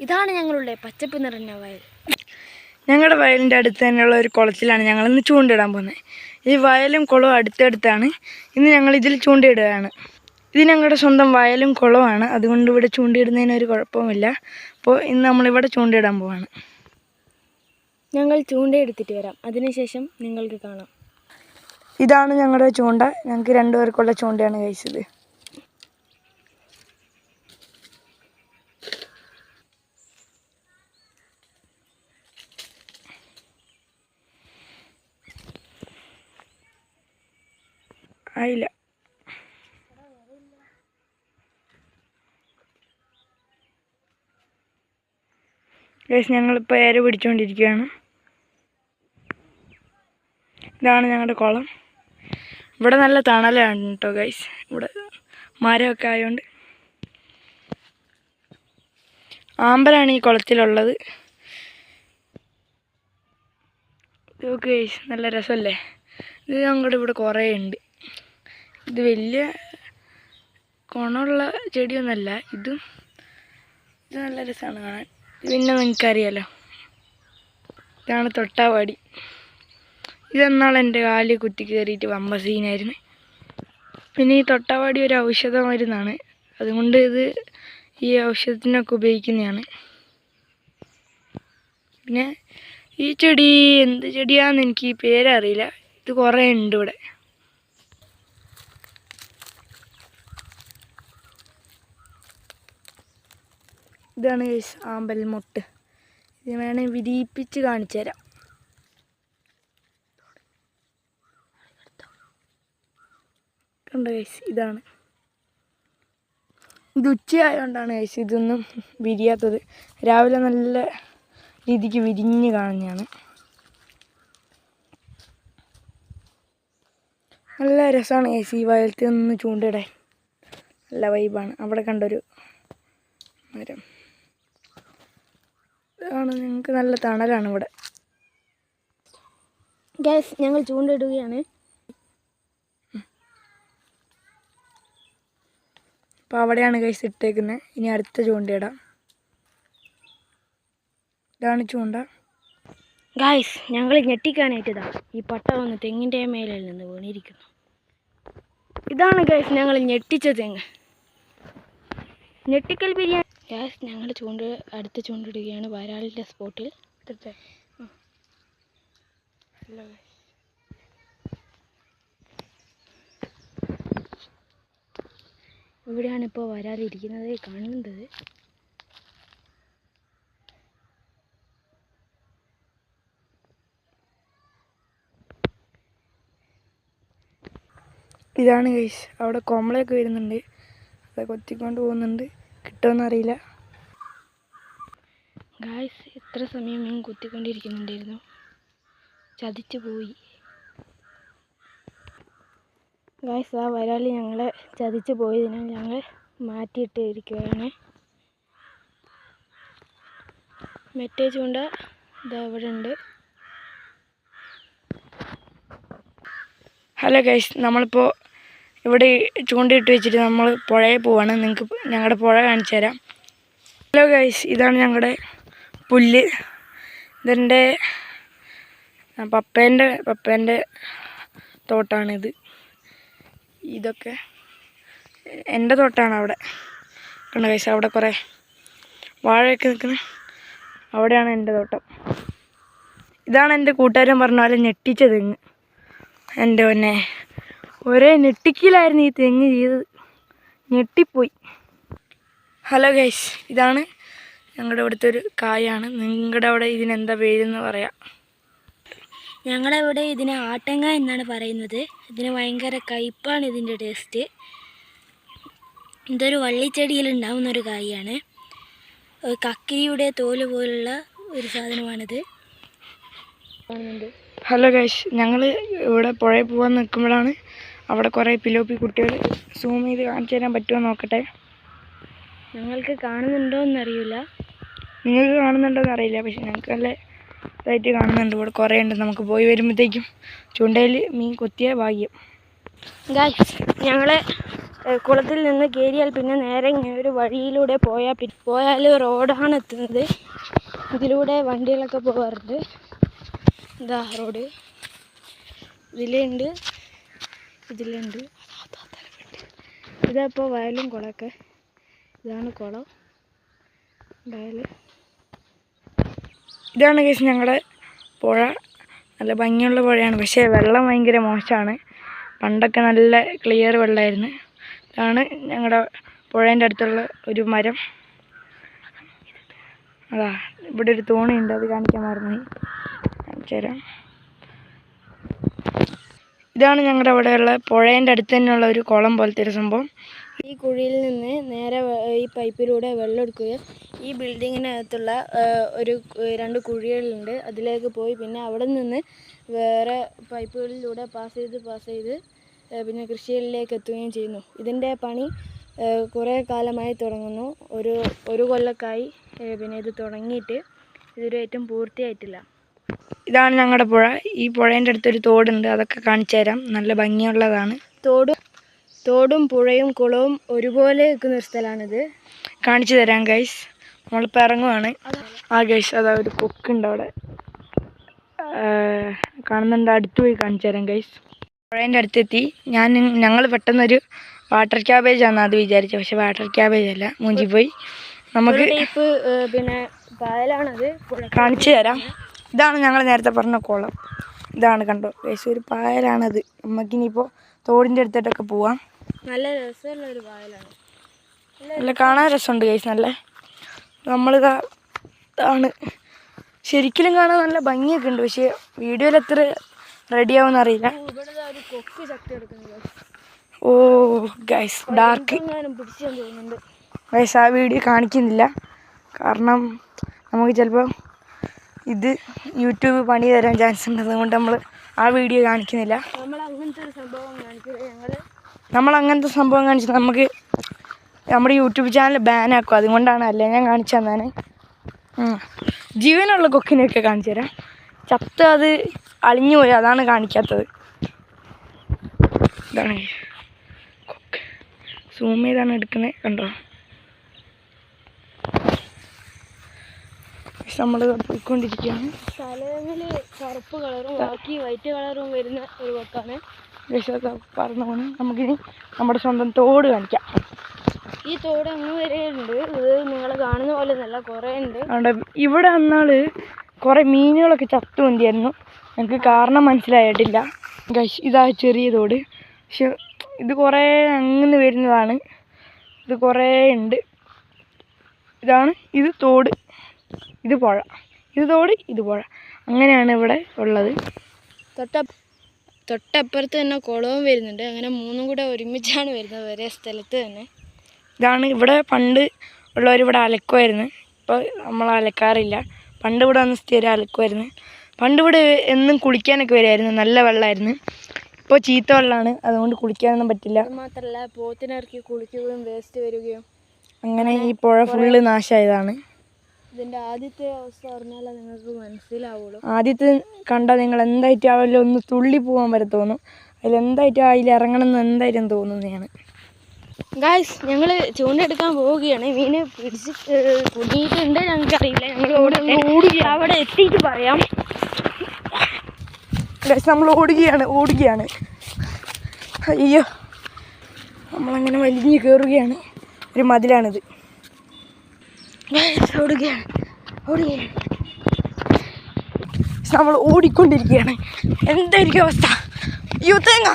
ഇതാണ് ഞങ്ങളുടെ പച്ചപ്പ് നിറഞ്ഞ വയൽ. ഞങ്ങളുടെ വയലിന്റെ അടുത്ത് തന്നെയുള്ള ഒരു കുളത്തിലാണ് ഞങ്ങൾ ഇന്ന് ചൂണ്ടയിടാൻ പോകുന്നത് ഈ വയലും കുളവും അടുത്തടുത്താണ്. ഇന്ന് ഞങ്ങൾ ഇതിൽ ചൂണ്ടയിടുകയാണ്. ഇത് ഞങ്ങളുടെ സ്വന്തം വയലും കുളവുമാണ്. അതുകൊണ്ട് ഇവിടെ ചൂണ്ടയിടുന്നതിന് ഒരു കുഴപ്പവുമില്ല. അപ്പോൾ ഇന്ന് നമ്മളിവിടെ ചൂണ്ടയിടാൻ പോവാണ്. ഞങ്ങൾ ചൂണ്ടയെടുത്തിട്ട് വരാം. അതിനുശേഷം നിങ്ങൾക്ക് കാണാം. ഇതാണ് ഞങ്ങളുടെ ചൂണ്ട. ഞങ്ങൾക്ക് രണ്ടുപേർക്കുള്ള ചൂണ്ടയാണ് കഴിച്ചത് ആയില്ല. ഗൈസ് ഞങ്ങളിപ്പോൾ ഏര പിടിച്ചുകൊണ്ടിരിക്കുകയാണ് ഇതാണ് ഞങ്ങളുടെ കുളം. ഇവിടെ നല്ല തണലാണ് കേട്ടോ ഗൈസ് ഇവിടെ മരമൊക്കെ ആയതുകൊണ്ട് ആമ്പലാണ് ഈ കുളത്തിലുള്ളത്. ഇതൊക്കെ ഗൈസ് നല്ല രസമല്ലേ ഇത് ഞങ്ങളുടെ ഇവിടെ കുറേ ഉണ്ട് ഇത് വലിയ ഗുണമുള്ള ചെടിയൊന്നുമല്ല ഇതും ഇത് നല്ല രസമാണ് കാണാൻ. ഇത് പിന്നെ നിങ്ങൾക്കറിയാലോ ഇതാണ് തൊട്ടാവാടി. ഇതെന്നാൾ എന്റെ കാലിൽ കുത്തി കയറിയിട്ട് വമ്പ സീനായിരുന്നു. പിന്നെ ഈ തൊട്ടാവാടി ഒരു ഔഷധ മരുന്നാണ്. അതുകൊണ്ട് ഇത് ഈ ഔഷധത്തിനൊക്കെ ഉപയോഗിക്കുന്നതാണ്. പിന്നെ ഈ ചെടി എന്ത് ചെടിയാണെന്ന് എനിക്ക് ഈ പേരറിയില്ല. ഇത് കുറേ ഉണ്ട് ഇവിടെ. ഇതാണ് ആമ്പൽ മുട്ട്. ഇത് വേണേൽ വിരിയിപ്പിച്ച് കാണിച്ചു തരാം. ഇതാണ്. ഇത് ഉച്ചയായതുകൊണ്ടാണ് ഗൈസ് ഇതൊന്നും വിരിയാത്തത്. രാവിലെ നല്ല രീതിക്ക് വിരിഞ്ഞ് കാണുന്നതാണ്. നല്ല രസമാണ് ഗൈസ് ഈ വയലത്തിൽ നിന്ന് ചൂണ്ടിടാൻ നല്ല വൈബാണ് അവിടെ കണ്ടൊരു മരം. ഇതാണ് ഞങ്ങൾക്ക് നല്ല തണലാണ് ഇവിടെ. ഗ്യാസ് ഞങ്ങൾ ചൂണ്ടിടുകയാണ്. അപ്പോൾ അവിടെയാണ് ഗൈസ് ഇട്ടേക്കുന്നത് ഇനി അടുത്ത ചൂണ്ടയിടാം ഇതാണ് ചൂണ്ട. ഗായ്സ് ഞങ്ങൾ ഞെട്ടിക്കാനായിട്ടിതാ. ഈ പട്ട വന്ന് തെങ്ങിന്റെ മേലിൽ നിന്ന് വീണിരിക്കുന്നു. ഇതാണ് ഗായ്സ് ഞങ്ങൾ ഞെട്ടിച്ച തെങ്ങ്. ഞെട്ടിക്കൽ ബിരിയാണി ഗായ്സ് ഞങ്ങൾ ചൂണ്ട അടുത്ത് ചൂണ്ടിടുകയാണ് വരാലിന്റെ സ്പോട്ടിൽ. ഇവിടെയാണ് ഇപ്പോൾ വരാലിരിക്കുന്നത് കാണുന്നത്. ഇതാണ് കൈസ് അവിടെ കോമളയൊക്കെ വരുന്നുണ്ട്. അത് കൊത്തിക്കൊണ്ട് പോകുന്നുണ്ട്. കിട്ടുമെന്നറിയില്ല. ഗായ്സ് എത്ര സമയം മീൻ കുത്തിക്കൊണ്ടിരിക്കുന്നുണ്ടായിരുന്നു. ചതിച്ചു പോയി. ഗായ്സ് ആ വരാളി ഞങ്ങളെ ചതിച്ചു പോയതിനാൽ ഞങ്ങൾ മാറ്റിയിട്ടിരിക്കുകയാണ് മറ്റേ ചൂണ്ട ഇതാ ഇവിടെ ഉണ്ട് ഹലോ ഗൈസ് നമ്മളിപ്പോൾ ഇവിടെ ചൂണ്ടയിട്ട് വെച്ചിട്ട് നമ്മൾ പുഴയിൽ പോവാണ്. നിങ്ങൾക്ക് ഞങ്ങളുടെ പുഴ കാണിച്ചു തരാം. ഹലോ ഗൈസ് ഇതാണ് ഞങ്ങളുടെ പുല്ല്. ഇതെന്റെ പപ്പേന്റെ പപ്പേന്റെ തോട്ടാണിത്. ഇതൊക്കെ എന്റെ തോട്ടാണ് അവിടെ. കണ്ട ഗൈസ് അവിടെ കുറേ വാഴയൊക്കെ നിൽക്കുന്നത് അവിടെയാണ് എന്റെ തോട്ടം. ഇതാണ് എന്റെ കൂട്ടുകാരൻ പറഞ്ഞ പോലെ ഞെട്ടിച്ച എന്റെ പൊന്നെ. ഒരേ ഞെട്ടിക്കലായിരുന്നു ഈ തെങ്ങ് ചെയ്തത്. ഞെട്ടിപ്പോയി. ഹലോ ഗൈസ് ഇതാണ് ഞങ്ങളുടെ ഇവിടുത്തെ ഒരു കായാണ്. നിങ്ങളുടെ അവിടെ ഇതിനെന്താ പേരെന്ന് പറയാം. ഞങ്ങളുടെ ഇവിടെ ഇതിന് ആട്ടങ്ങ എന്നാണ് പറയുന്നത്. ഇതിന് ഭയങ്കര കയ്പ്പാണ് ഇതിന്റെ ടേസ്റ്റ് ഇതൊരു വള്ളിച്ചെടിയിൽ ഉണ്ടാവുന്ന ഒരു കായാണ് കക്കിരിയുടെ തോൽ പോലുള്ള ഒരു സാധനമാണിത്. ഹലോ ഗൈസ് ഞങ്ങൾ ഇവിടെ പുഴയിൽ പോകാൻ നിൽക്കുമ്പോഴാണ് അവിടെ കുറേ പിലോപ്പി കുട്ടികൾ സൂം ചെയ്ത് കാണിച്ചു തരാൻ പറ്റുമോ നോക്കട്ടെ. ഞങ്ങൾക്ക് കാണുന്നുണ്ടോ എന്നറിയില്ല. നിങ്ങൾക്ക് കാണുന്നുണ്ടോ അറിയില്ല പക്ഷെ ഞങ്ങൾക്ക് നല്ല ഇതായിട്ട് കാണുന്നുണ്ട്. ഇവിടെ കുറേ ഉണ്ട്. നമുക്ക് പോയി വരുമ്പോഴത്തേക്കും ചൂണ്ടയിൽ മീൻ കൊത്തിയ ഭാഗ്യം. ഞങ്ങൾ കുളത്തിൽ നിന്ന് കയറിയാൽ പിന്നെ നേരെ ഇങ്ങനെ ഒരു വഴിയിലൂടെ പോയാൽ പി പോയാൽ റോഡാണ് എത്തുന്നത്. ഇതിലൂടെ വണ്ടികളൊക്കെ പോകാറുണ്ട് ഇതാ റോഡ്. ഇതിലുണ്ട്. ഇതിലുണ്ട്. ഇതാപ്പോൾ വയലും കുളമൊക്കെ. ഇതാണ് കുളം. വയൽ ഇതാണ് കേസ് ഞങ്ങളുടെ പുഴ. നല്ല ഭംഗിയുള്ള പുഴയാണ്. പക്ഷേ വെള്ളം ഭയങ്കര മോശമാണ്. പണ്ടൊക്കെ നല്ല ക്ലിയർ വെള്ളമായിരുന്നു ഇതാണ് ഞങ്ങളുടെ പുഴേന്റെ അടുത്തുള്ള ഒരു മരം. അതാ ഇവിടെ ഒരു തോണിയുണ്ട് അത് കാണിക്കാൻ മറന്നു കാണിച്ചു തരാം ഇതാണ് ഞങ്ങളുടെ അവിടെയുള്ള പുഴേന്റെ അടുത്ത് തന്നെയുള്ള ഒരു കുളം പോലത്തെ ഒരു സംഭവം. ഈ കുഴിയിൽ നിന്ന് നേരെ ഈ പൈപ്പിലൂടെ വെള്ളം എടുക്കുകയും ഈ ബിൽഡിങ്ങിനകത്തുള്ള ഒരു രണ്ട് കുഴികളുണ്ട്. അതിലേക്ക് പോയി പിന്നെ അവിടെ നിന്ന് വേറെ പൈപ്പുകളിലൂടെ പാസ് ചെയ്ത് പാസ് ചെയ്ത് പിന്നെ കൃഷികളിലേക്ക് എത്തുകയും ചെയ്യുന്നു. ഇതിന്റെ പണി കുറേ കാലമായി തുടങ്ങുന്നു. ഒരു ഒരു കൊല്ലക്കായി പിന്നെ ഇത് തുടങ്ങിയിട്ട് ഇതുവരെയായിട്ടും പൂർത്തിയായിട്ടില്ല. ഇതാണ് ഞങ്ങളുടെ പുഴ. ഈ പുഴേന്റെ അടുത്തൊരു തോടുണ്ട്. അതൊക്കെ കാണിച്ചു തരാം. നല്ല ഭംഗിയുള്ളതാണ്. തോടും തോടും പുഴയും കുളവും ഒരുപോലെ നിൽക്കുന്ന ഒരു സ്ഥലമാണിത്. കാണിച്ചു തരാം ഗൈസ് നമ്മളിപ്പോൾ ഇറങ്ങുവാണ്. ആ ഗൈസ് അതാ ഒരു കൊക്കുണ്ട് അവിടെ. കാണുന്നുണ്ട്. അടുത്ത് പോയി കാണിച്ചു തരാം ഗൈസ് പുഴേന്റെ അടുത്തെത്തി. ഞാൻ ഞങ്ങൾ പെട്ടെന്നൊരു വാട്ടർ ക്യാബേജ് ആണ് അത് വിചാരിച്ചത് പക്ഷെ വാട്ടർ ക്യാബേജ് അല്ല. മൂഞ്ചി പോയി. നമുക്ക് പിന്നെ കാണിച്ചു തരാം. ഇതാണ് ഞങ്ങൾ നേരത്തെ പറഞ്ഞ കുളം. ഇതാണ് കണ്ടോ? ഗൈസ് ഒരു പായലാണത്. നമുക്കിനിയിപ്പോൾ തോടിന്റെ അടുത്തോട്ടൊക്കെ പോവാം. നല്ല രസമുള്ള ഒരു പായലാണ്. നല്ല കാണാൻ രസമുണ്ട് കേസ് നല്ല നമ്മളിതാ ഇതാണ് ശരിക്കും കാണാൻ നല്ല ഭംഗിയൊക്കെ ഉണ്ട്. പക്ഷേ വീഡിയോയിൽ എത്ര റെഡി ആവുമെന്ന് അറിയില്ല. ഓ, ഗൈസ് ഡാർക്ക് ഗൈസ് ആ വീഡിയോ കാണിക്കുന്നില്ല. കാരണം നമുക്ക് ചിലപ്പോൾ ഇത് യൂട്യൂബ് പണി തരാൻ ചാൻസ് ഉണ്ട് അതുകൊണ്ട് നമ്മൾ ആ വീഡിയോ കാണിക്കുന്നില്ല. നമ്മൾ അങ്ങനത്തെ സംഭവം കാണിച്ചത് നമുക്ക് നമ്മുടെ യൂട്യൂബ് ചാനൽ ബാൻ ആക്കും. അതുകൊണ്ടാണ് അല്ലേ ഞാൻ കാണിച്ചു തന്നെ ജീവനുള്ള കൊക്കിനെയൊക്കെ കാണിച്ചു തരാം. ചത്ത അത് അളിഞ്ഞു പോയി. അതാണ് കാണിക്കാത്തത്. ഇതാണ്. കൊക്ക്. സൂം ചെയ്താണ് എടുക്കുന്നത്. കണ്ടോ? നമ്മൾ പോയിക്കൊണ്ടിരിക്കുകയാണ്. സ്ഥലങ്ങളിൽ കറുപ്പ് കളറും ബാക്കി വൈറ്റ് കളറും വരുന്ന ഒരു വക്കാണ് വിശ്വാസ പറഞ്ഞോണ് നമുക്കിനി നമ്മുടെ സ്വന്തം തോട് കാണിക്കാം. ഈ തോട് അങ്ങ് വരെ ഉണ്ട്. ഇത് നിങ്ങൾ കാണുന്ന പോലെ നല്ല കുറേ ഉണ്ട്. അവിടെ ഇവിടെ അന്നാൾ കുറേ മീനുകളൊക്കെ ചത്തു വന്നിയായിരുന്നു ഞങ്ങൾക്ക് കാരണം മനസ്സിലായിട്ടില്ല. ഇതാ ചെറിയ തോട്. പക്ഷെ ഇത് കുറേ അങ്ങനെ വരുന്നതാണ്. ഇത് കുറേ ഉണ്ട്. ഇതാണ് ഇത് തോട്. ഇത് പുഴ. ഇത് തോട് ഇത് പുഴ. അങ്ങനെയാണ് ഇവിടെ ഉള്ളത്. തൊട്ട തൊട്ടപ്പുറത്ത് തന്നെ കുളവും വരുന്നുണ്ട്. അങ്ങനെ മൂന്നും കൂടെ ഒരുമിച്ചാണ് വരുന്നത്. ഒരേ സ്ഥലത്ത് തന്നെ. ഇതാണ് ഇവിടെ പണ്ട് ഉള്ളവർ ഇവിടെ അലക്കുമായിരുന്നു. ഇപ്പോൾ നമ്മൾ അലക്കാറില്ല. പണ്ട് ഇവിടെ വന്ന് സ്ഥിരം അലക്കുമായിരുന്നു. പണ്ട് ഇവിടെ എന്നും കുളിക്കാനൊക്കെ വരുമായിരുന്നു നല്ല വെള്ളമായിരുന്നു. ഇപ്പോൾ ചീത്ത വെള്ളമാണ്. അതുകൊണ്ട് കുളിക്കാനൊന്നും പറ്റില്ല. മാത്രമല്ല പോത്തിനിറക്കി കുളിക്കുകയും വേസ്റ്റ് വരികയും അങ്ങനെ ഈ പുഴ ഫുള്ള് നാശമായതാണ്. ഇതിന്റെ ആദ്യത്തെ അവസ്ഥ പറഞ്ഞാലേ നിങ്ങൾക്ക് മനസ്സിലാവുള്ളൂ. ആദ്യത്തെ കണ്ടാൽ നിങ്ങൾ എന്തായിട്ട് അവരിൽ ഒന്ന് തുള്ളി പോകാൻ വരെ തോന്നും. അതിൽ എന്തായിട്ട് അതിൽ ഇറങ്ങണം എന്ന് എന്തായാലും തോന്നുന്നതാണ്. ഗായ്സ് ഞങ്ങൾ ചൂണ്ടെടുക്കാൻ പോവുകയാണ്. മീനെ പിടിച്ച് കുടിയിട്ടുണ്ട് കുടുങ്ങിയിട്ടുണ്ട്. ഞങ്ങൾക്കറിയില്ല. ഞങ്ങൾ ഓടുക അവിടെ എത്തിയിട്ട് പറയാം. ഗൈസ് നമ്മൾ ഓടുകയാണ് ഓടുകയാണ്. അയ്യോ നമ്മളങ്ങനെ വലിഞ്ഞ് കയറുകയാണ് ഒരു മതിലാണിത്. ഗായ്സ് ഓടുകയാണ്. ഓടുകയാണ് നമ്മൾ ഓടിക്കൊണ്ടിരിക്കുകയാണ്. എന്തായിരിക്കും അവസ്ഥ. യു തേങ്ങ.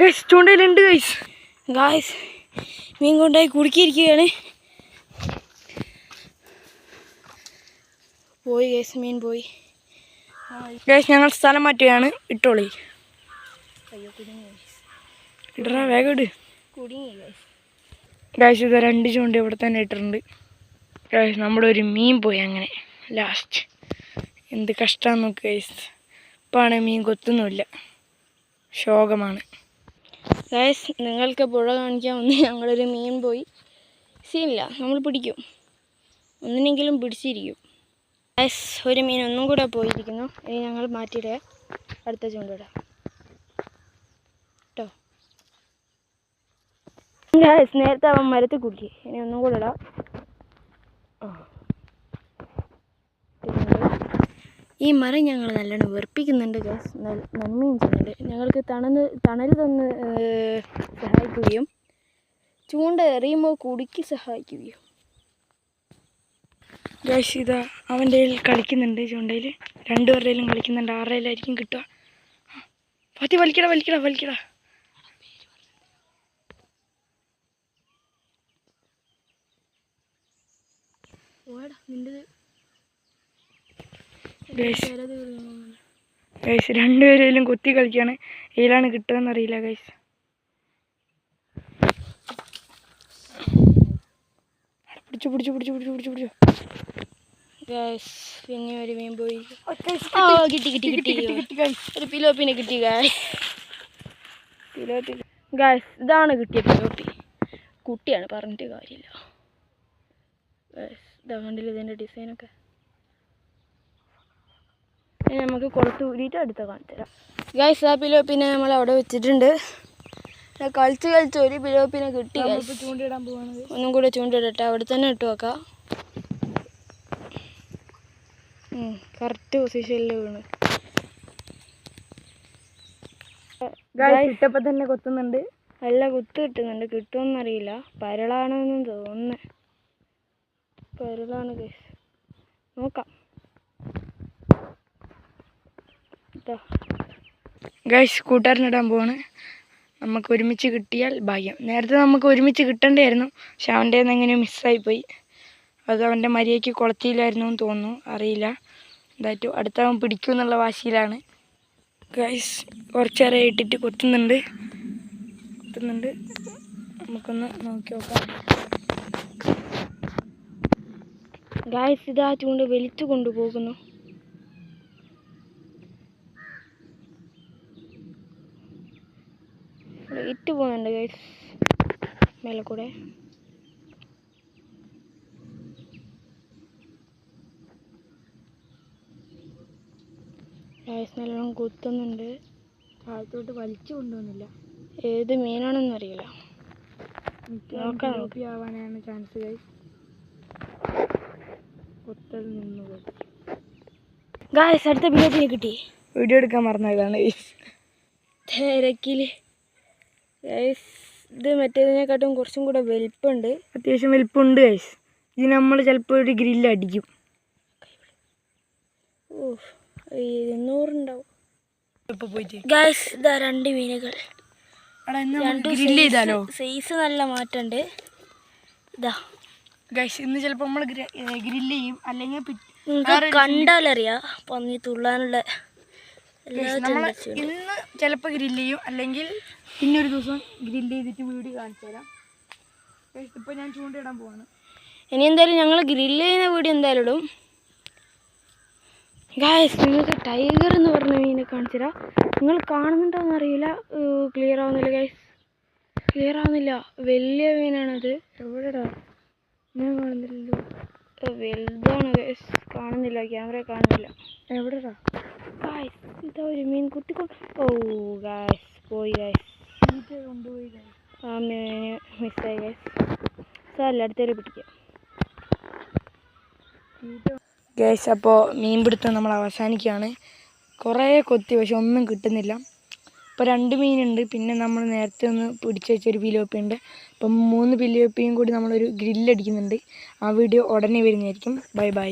ഗൈസ് ചൂണ്ടയിലുണ്ട് ഗൈസ് ഗായ്സ് മീൻ കൊണ്ടായി കുടുക്കിയിരിക്കുകയാണ്. പോയി ഗൈസ് മീൻ പോയി. ഗൈസ് ഞങ്ങൾ സ്ഥലം മാറ്റുകയാണ്. ഇട്ടോളി. ഇടറാ വേഗം ഇട്. ഗൈസ് ഇത് രണ്ട് ചൂണ്ട ഇവിടെ തന്നെ ഇട്ടിട്ടുണ്ട്. ഗൈസ് നമ്മുടെ ഒരു മീൻ പോയി അങ്ങനെ. ലാസ്റ്റ് എന്ത് കഷ്ടമാണ് നോക്ക് ഗൈസ് ഇപ്പാണ് മീൻ കൊത്തുന്നുമില്ല. ശോകമാണ്. ഗൈസ് നിങ്ങൾക്ക് പുഴ കാണിക്കാൻ വന്ന് ഞങ്ങളൊരു മീൻ പോയി. സീനില്ല നമ്മൾ പിടിക്കും. ഒന്നിനെങ്കിലും പിടിച്ചിരിക്കും. ഗൈസ് ഒരു മീൻ ഒന്നും കൂടെ പോയിരിക്കുന്നു. ഇനി ഞങ്ങൾ മാറ്റിയിടുക അടുത്ത ചൂണ്ടിടാം കേട്ടോ? ഗൈസ് നേരത്തെ അവൻ മരത്തിൽ കുടുക്കി. ഇനി ഒന്നും കൂടെ ഇടാം. ഈ മരം ഞങ്ങൾ നല്ലോണം വെറുപ്പിക്കുന്നുണ്ട് ഗ്യാസ് നന്മയും ചെയ്യുന്നുണ്ട്. ഞങ്ങൾക്ക് തണന്ന് തണൽ തന്ന് സഹായിക്കുകയും ചൂണ്ട എറിയുമ്പോൾ കുടുക്കി സഹായിക്കുകയും. ഗ്യാസ് ഇതാ അവന്റെ കളിക്കുന്നുണ്ട് ചൂണ്ടയിൽ രണ്ടുപേരുടെയിലും കളിക്കുന്നുണ്ട്. ആരുടെയിലായിരിക്കും കിട്ടുക? ഫാത്തി വലിക്കടാ വലിക്കടാ വലിക്കടാ. ഓടാ നിന്റെ ഗൈസ്. രണ്ടുപേരെയും രണ്ടുപേരും കുത്തി കളിക്കുകയാണ് ഏലാണ് കിട്ടുകയെന്ന് അറിയില്ല ഗൈസ്. പിടിച്ചു പിടിച്ചു പിടിച്ചു പിടിച്ചു പിടിച്ചു പിടിച്ചു. ഗൈസ് പിന്നെ ഒരു മീൻ പോയി. കിട്ടി കിട്ടി കിട്ടി കിട്ടി ഗൈസ്. ഒരു പിലോപ്പിനെ കിട്ടി ഗായ്സ് പിലോപ്പി ഗായ്സ് ഇതാണ് കിട്ടിയ പിലോപ്പി. കുട്ടിയാണ് പറഞ്ഞിട്ട് കാര്യമില്ല. ഇതാ കണ്ടില്ല ഇതിന്റെ ഡിസൈനൊക്കെ? ഇനി നമുക്ക് കുറച്ച് ഊരിയിട്ട് അടുത്ത കാണിച്ചു തരാം ഗായ്സ് ആ പിലോപ്പിനെ നമ്മൾ അവിടെ വെച്ചിട്ടുണ്ട്. കളിച്ച് കളിച്ച് ഒരു പിലോപ്പിനെ കിട്ടി ചൂണ്ടിടാൻ പോകുന്നത് ഒന്നും കൂടെ ചൂണ്ടിടട്ടെ അവിടെ തന്നെ ഇട്ട് വെക്കാം. കറക്റ്റ് പൊസിഷനിൽ വീണ്. ഇട്ടപ്പം ഇട്ടപ്പോൾ തന്നെ കൊത്തുന്നുണ്ട്. നല്ല കുത്ത് കിട്ടുന്നുണ്ട്. കിട്ടുമെന്നറിയില്ല പരളാണെന്ന് തോന്നുന്നു. പരളാണ് ഗൈസ് നോക്കാം. ഗൈസ് കൂട്ടുകാരനിടാൻ പോവാണ്. നമുക്ക് ഒരുമിച്ച് കിട്ടിയാൽ ഭാഗ്യം. നേരത്തെ നമുക്ക് ഒരുമിച്ച് കിട്ടണ്ടായിരുന്നു പക്ഷെ അവന്റെ എങ്ങനെയോ മിസ്സായിപ്പോയി അത് അവന്റെ മര്യാദയ്ക്ക് കുളത്തിയില്ലായിരുന്നു എന്ന് തോന്നുന്നു. അറിയില്ല. എന്തായിട്ടും അടുത്ത അവൻ പിടിക്കും എന്നുള്ള വാശിയിലാണ്. ഗൈസ് കുറച്ചേറെ ഇട്ടിട്ട് കൊത്തുന്നുണ്ട്. കൊത്തുന്നുണ്ട്. നമുക്കൊന്ന് നോക്കി നോക്കാം. ഗായ്സ് ഇതാ ചൂണ്ട് വലിച്ചു കൊണ്ടുപോകുന്നു. ഇറ്റ് പോകുന്നുണ്ട് ഗൈസ് മേലെ കൂടെ. ഗൈസ് നല്ലോണം കുത്തുന്നുണ്ട്. താഴത്തോട്ട് വലിച്ചു കൊണ്ടുവന്നില്ല. ഏത് മീനാണെന്ന് അറിയില്ല നോക്കാം. ആവാനാണ് ചാൻസ് ഗൈസ് കൊത്തൽ നിന്നു ഗായസ് അടുത്ത ബിലോപ്പിനെ കിട്ടി. വീഡിയോ എടുക്കാൻ മറന്നതാണ് ഗൈസ് തിരക്കിൽ ഗൈസ് ഇത് മറ്റേതിനെക്കാട്ടും കുറച്ചും കൂടെ വലിപ്പമുണ്ട്. അത്യാവശ്യം വലിപ്പമുണ്ട് ഗൈസ് ഇത് നമ്മൾ ചിലപ്പോൾ ഒരു ഗ്രില്ല് അടിക്കും. ഓ ഇരുന്നൂറുണ്ടാവും. ഗായ്സ് ഇതാ രണ്ട് മീനുകൾ. രണ്ട് സൈസ് നല്ല മാറ്റമുണ്ട്. ഇതാ. ഗൈസ് ഇന്ന് ചിലപ്പോൾ നമ്മൾ ഗ്രില്ല് ചെയ്യും. അല്ലെങ്കിൽ കണ്ടാലറിയാ പന്നി തുള്ളാനുള്ള നമ്മൾ. ഇന്ന് ചിലപ്പോൾ ഗ്രില്ല് ചെയ്യും. അല്ലെങ്കിൽ പിന്നെ ഒരു ദിവസം ഗ്രില്ല് ചെയ്തിട്ട് വീഡിയോ കാണിച്ചു തരാം. ഇപ്പോൾ ഞാൻ ചൂണ്ടയിടാൻ പോവാണ്. ഇനി എന്തായാലും ഞങ്ങൾ ഗ്രില്ല് ചെയ്യുന്ന വീഡിയോ എന്തായാലും ഇടും. ഗായസ് നിങ്ങൾക്ക് ടൈഗർ എന്ന് പറഞ്ഞ മീനെ കാണിച്ചു തരാം. നിങ്ങൾ കാണുന്നുണ്ടോന്ന് അറിയില്ല. ക്ലിയർ ആവുന്നില്ല ഗൈസ് ക്ലിയർ ആവുന്നില്ല. വലിയ മീനാണത്. എവിടെടാ? ഞാൻ കാണുന്നില്ലല്ലോ വലുതാണ് കാണുന്നില്ല ക്യാമറ കാണുന്നില്ല. എവിടെടാ? ഗായ്സ് ഇതാ ഒരു മീൻ കുട്ടി ഓ ഗായ്സ് പോയി ഗായ്സ് കൊണ്ടുപോയി. ആ മീന് മിസ്സായി ഗായ്സ് സാറല്ല അടുത്തേൽ പിടിക്കാം ഗൈസ് അപ്പോൾ മീൻപിടുത്തം നമ്മൾ അവസാനിക്കുകയാണ്. കുറേ കൊത്തി പക്ഷെ ഒന്നും കിട്ടുന്നില്ല. ഇപ്പോൾ രണ്ട് മീനുണ്ട്. പിന്നെ നമ്മൾ നേരത്തെ ഒന്ന് പിടിച്ച് വെച്ചൊരു ഉണ്ട് അപ്പം മൂന്ന് പിലോപ്പിയും കൂടി നമ്മളൊരു ഗ്രില്ലടിക്കുന്നുണ്ട്. ആ വീഡിയോ ഉടനെ വരുന്നതായിരിക്കും. Bye bye.